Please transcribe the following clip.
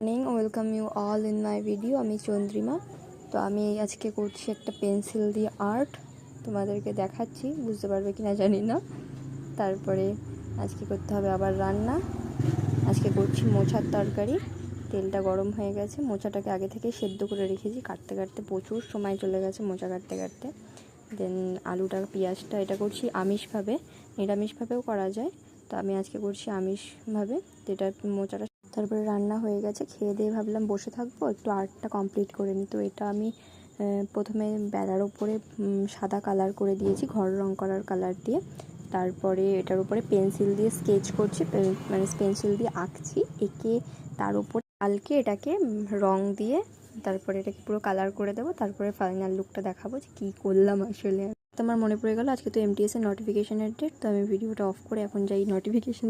Morning welcome you all in my video আমি চন্দ্রিমা। তো আমি আজকে করছি একটা পেন্সিল দিয়ে আর্ট তোমাদেরকে দেখাচ্ছি, বুঝতে পারবে কি না জানি না। তারপরে আজকে করতে হবে আবার রান্না। আজকে করছি মোছার তরকারি। তেলটা গরম হয়ে গেছে। মোচাটাকে আগে থেকে সেদ্ধ করে রেখেছি। কাটতে কাটতে প্রচুর সময় চলে গেছে মোচা কাটতে কাটতে। দেন আলুটা, পেঁয়াজটা, এটা করছি আমিষভাবে। নিরামিষভাবেও করা যায়। তো আমি আজকে করছি আমিষভাবে। যেটা মোচাটা তারপরে রান্না হয়ে গেছে, খেয়ে দিয়ে ভাবলাম বসে থাকব, একটু আর্টটা কমপ্লিট করে নিই তো এটা আমি প্রথমে বেড়ার ওপরে সাদা কালার করে দিয়েছি, ঘর রং করার কালার দিয়ে। তারপরে এটার উপরে পেন্সিল দিয়ে স্কেচ করছি মানে পেন্সিল দিয়ে আঁকছি, এঁকে তার উপর কালকে এটাকে রং দিয়ে তারপরে এটাকে পুরো কালার করে দেবো, তারপরে ফাইনাল লুকটা দেখাবো যে কী করলাম আসলে। তো আমার মনে পড়ে গেল, আজকে তো এমটিএস এর নোটিফিকেশনের ডেট তো আমি ভিডিওটা অফ করে এখন যাই নোটিফিকেশন